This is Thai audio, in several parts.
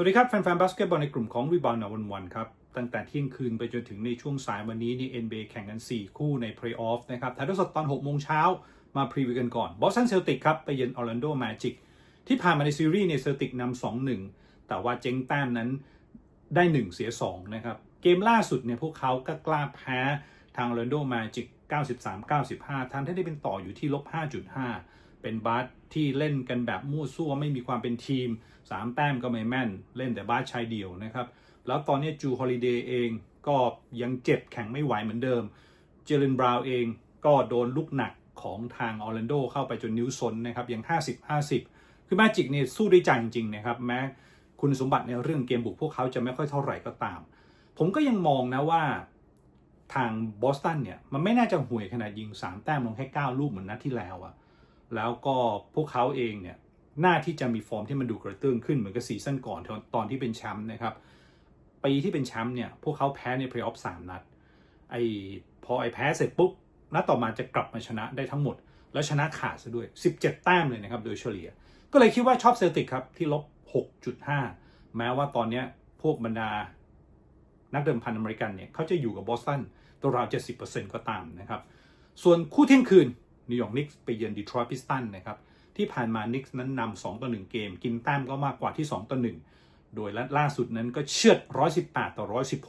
สวัสดีครับ แฟนๆบาสเกตบอลในกลุ่มของรีบอลนาวันวันครับ ตั้งแต่เที่ยงคืนไปจนถึงในช่วงสายวันนี้นี่ NBA แข่งกัน 4 คู่ในเพลย์ออฟนะครับถ่ายทอดสดตอน 6 โมงเช้ามาพรีวิวกันก่อนบอสตันเซลติกครับ ไปเยือนออร์แลนโดแมจิกที่ผ่านมาในซีรีส์เนี่ยเซลติกนำ2-1 แต่ว่าเจ๊งแต้มนั้นได้ 1 เสีย 2 นะครับ เกมล่าสุดเนี่ยพวกเขาก็กล้าแพ้ทางออร์แลนโดแมจิก93-95ทันที่ได้เป็นต่ออยู่ที่ลบ5.5 เป็นบาสที่เล่นกันแบบมั่วซั่วไม่มีความเป็นทีม 3 แต้มก็ไม่แม่น เล่นแต่บาสชายเดี่ยวนะครับ แล้วตอนนี้จูฮอลิเดย์เองก็ยังเจ็บแข็งไม่ไหวเหมือนเดิม เจเลนบราวน์เองก็โดนลูกหนักของทางออร์แลนโดเข้าไปจนนิ้วซนนะครับยัง 50-50 คือแมจิกเนี่ยสู้ได้ใจจริงๆนะครับแม้คุณสมบัติในเรื่องเกมบุกพวกเขาจะไม่ค่อยเท่าไหร่ก็ตาม ผมก็ยังมองนะว่าทางบอสตันเนี่ย มันไม่น่าจะห่วยขนาดยิง 3 แต้มลงแค่ 9 ลูกเหมือนนัดที่แล้วอะ แล้วก็พวกเขาเองเนี่ยน่าที่จะมีฟอร์มที่มันดูกระเตื้องขึ้นเหมือนกับซีซั่นก่อนตอนที่เป็นแชมป์นะครับปีที่เป็นแชมป์เนี่ยพวกเขาแพ้ในเพลย์ออฟสามนัดไอพอไอแพ้เสร็จปุ๊บนัดต่อมาจะกลับมาชนะได้ทั้งหมด แล้วชนะขาดซะด้วย 17 แต้มเลยนะครับโดยเฉลี่ย ก็เลยคิดว่าชอบเซลติกครับที่ลบ 6.5 แม้ว่าตอนนี้พวกบรรดานักเดิมพันอเมริกันเนี่ยเขาจะอยู่กับบอสตันตัวราว 70%ก็ตามนะครับ ส่วนคู่เที่ยงคืน นิวยอร์กนิกส์ไปเยือนดีทรอยต์พิสตันนะครับที่ผ่านมานิกส์นั้นนำ2ต่อ1เกม กินแต้มก็มากกว่าที่ 2 ต่อ 1 โดยล่าสุดนั้นก็เชือด 118 ต่อ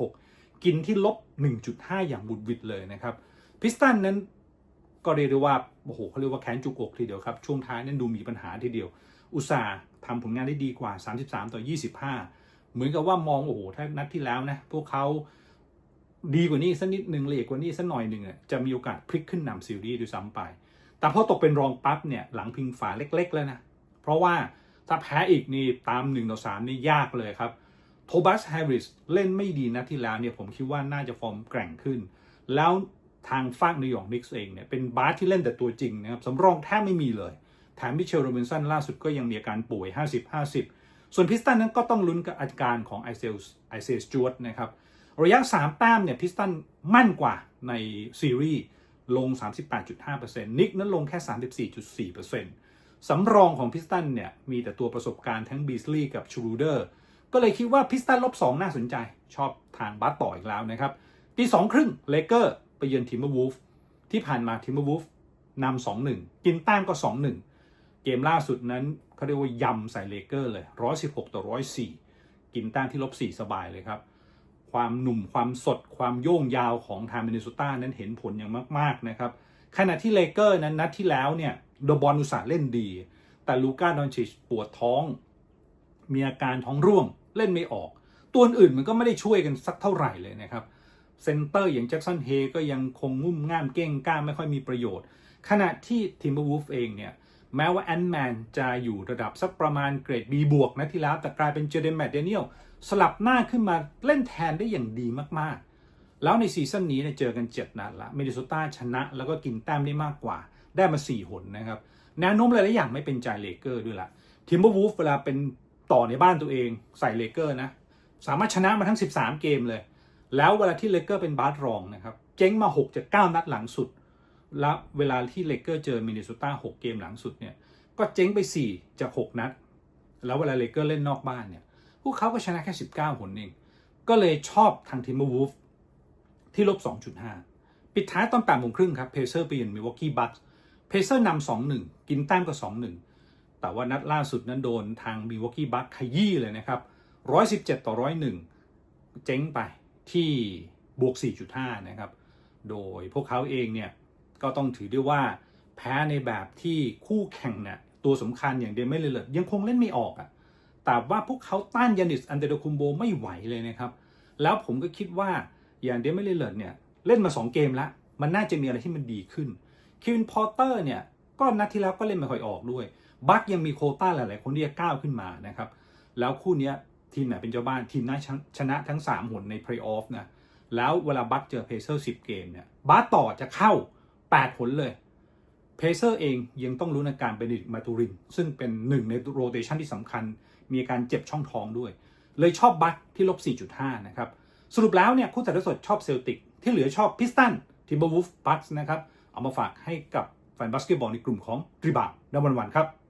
116 กินที่ลบ 1.5 อย่างบุดวิดเลยนะครับพิสตันนั้นก็เรียกได้ว่าโอ้โหเขาเรียกว่าแค้นจุกอกทีเดียวครับ ช่วงท้ายนั้นดูมีปัญหาทีเดียว อุตสาห์ทำผลงานได้ดีกว่า 33 ต่อ 25 เหมือนกับว่ามองโอ้โหถ้านัดที่แล้วนะพวกเขาดีกว่านี้สักนิดหนึ่งเลยกว่านี้สักหน่อยหนึ่งอะจะมีโอกาสพลิกขึ้นนำซีรีส์ด้วยซ้ำไป แต่พอตกเป็นรองปั๊บเนี่ยหลังพิงฝาเล็กๆแล้วนะ เพราะว่าถ้าแพ้อีกนี่ตาม1ต่อ3นี่ยากเลยครับโทบัสแฮร์ริสเล่นไม่ดีนะที่แล้วเนี่ยผมคิดว่าน่าจะฟอร์มแกร่งขึ้น แล้วทางฟากนิวยอร์กนิกส์เองเนี่ยเป็นบาสที่เล่นแต่ตัวจริงนะครับสำรองแทบไม่มีเลยแถมมิเชลโรบินสันล่าสุดก็ยังมีอาการป่วย 50-50 ส่วนพิสตันนั้นก็ต้องลุ้นกับอาการของไอเซลไอเซลจวตนะครับ ระยะ 3 แต้มเนี่ยพิสตันมั่นกว่าในซีรีส์ ลง 38.5%นิกนั้นลงแค่ 34.4%สำรองของพิสตันเนี่ย มีแต่ตัวประสบการณ์ทั้งบีสลีย์กับชูรูเดอร์ ก็เลยคิดว่าพิสตันลบ 2 น่าสนใจ ชอบทางบัสต่ออีกแล้วนะครับ ตีสองครึ่งเลเกอร์ไปเยือนทิมเบอร์วูฟที่ผ่านมาทิมเบอร์วูฟนำสองหนึ่งกินแต้มก็2-1เกมล่าสุดนั้นเขาเรียกว่ายำใส่เลเกอร์เลย 116 ต่อ 104 กินแต้มที่ลบ 4 สบายเลยครับ ความหนุ่มความสด ความโย่งยาวของทางมินนิโซตานั้นเห็นผลอย่างมาก ๆ นะครับ ขณะที่เลเกอร์นั้นนัดที่แล้วเนี่ยโดบอลอุตสาห์เล่นดี แต่ลูก้าดอนชิชปวดท้อง มีอาการท้องร่วงเล่นไม่ออก ตัวอื่นมันก็ไม่ได้ช่วยกันสักเท่าไหร่เลยนะครับเซนเตอร์อย่างแจ็คสันเฮก็ยังคงงุ่มง่ามเก้งกล้ามไม่ค่อยมีประโยชน์ ขณะที่ทิมเบอร์วูฟเองเนี่ย แม้ว่าแอนแมนจะอยู่ระดับสักประมาณเกรด B บวกนะที่แล้ว แต่กลายเป็นเจเดนแมดเดเนียลสลับหน้าขึ้นมาเล่นแทนได้อย่างดีมากๆ แล้วในซีซั่นนี้เนี่ยเจอกัน 7นัดละมินนิโซตาชนะแล้วก็กินแต้มได้มากกว่า ได้มา 4 หนนะครับแนวโน้มหลายๆอย่างไม่เป็นใจเลเกอร์ด้วยละทิมเบอร์วูฟเวลาเป็นต่อในบ้านตัวเองใส่เลเกอร์นะสามารถชนะมาทั้ง 13 เกมเลย แล้วเวลาที่เลเกอร์เป็นบาสรองนะครับเจ๊งมา6จาก9นัดหลังสุด แล้วเวลาที่เลเกอร์เจอมินนิโซตา6เกมหลังสุดเนี่ย ก็เจ๊งไป 4 จาก 6 นัด แล้วเวลาเลเกอร์เล่นนอกบ้านเนี่ย พวกเขาก็ชนะแค่ 19หนเอง ก็เลยชอบทางทีมเบอร์วูฟที่ลบ 2.5 ปิดท้ายตอน8โมงครึ่งครับ เพเซอร์ไปยืนมิวอกกี้บัคเพเซอร์นำ2-1 กินแต้มก็ 2-1 แต่ว่านัดล่าสุดนั้นโดนทางมิวอกกี้บัคขยี้เลยนะครับ 117 ต่อ 101 เจ๊งไปที่บวก 4.5 นะครับ โดยพวกเขาเองเนี่ย ก็ต้องถือได้ว่าแพ้ในแบบที่คู่แข่งเนี่ยตัวสำคัญอย่างเดมเมเลเลตยังคงเล่นไม่ออกอะ่ะแต่ว่าพวกเขาต้านยานิสอันเดโดคุมโบไม่ไหวเลยนะครับ แล้วผมก็คิดว่าอย่างเดมเมเลเลตเนี่ยเล่นมา 2 เกมแล้วมันน่าจะมีอะไรที่มันดีขึ้นคิวินพอเตอร์เนี่ยก็นัดที่แล้วก็เล่นไม่ค่อยออกด้วย บัคยังมีโคต้าหลายๆ คนที่จะก้าวขึ้นมานะครับ แล้วคู่นี้ทีมไหนเป็นเจ้าบ้านทีมนั้นชนะทั้ง 3 หนในเพลย์ออฟนะ แล้วเวลาบัคเจอเพเซอร์10 เกมเนี่ยบัคต่อจะเข้า 8 ผลเลยเพเซอร์เองยังต้องรู้นอาการเบนิดมาตูริน ซึ่งเป็นหนึ่งในโรเตชันที่สำคัญ มีอาการเจ็บช่องท้องด้วย เลยชอบบัคที่ลบ 4.5 นะครับ สรุปแล้วเนี่ยคู่แต่ละสดชอบเซลติก ที่เหลือชอบพิสตันทิมเบอร์วูฟบัตนะครับ เอามาฝากให้กับแฟนบาสเกตบอลในกลุ่มของดริบาดในวันๆครับ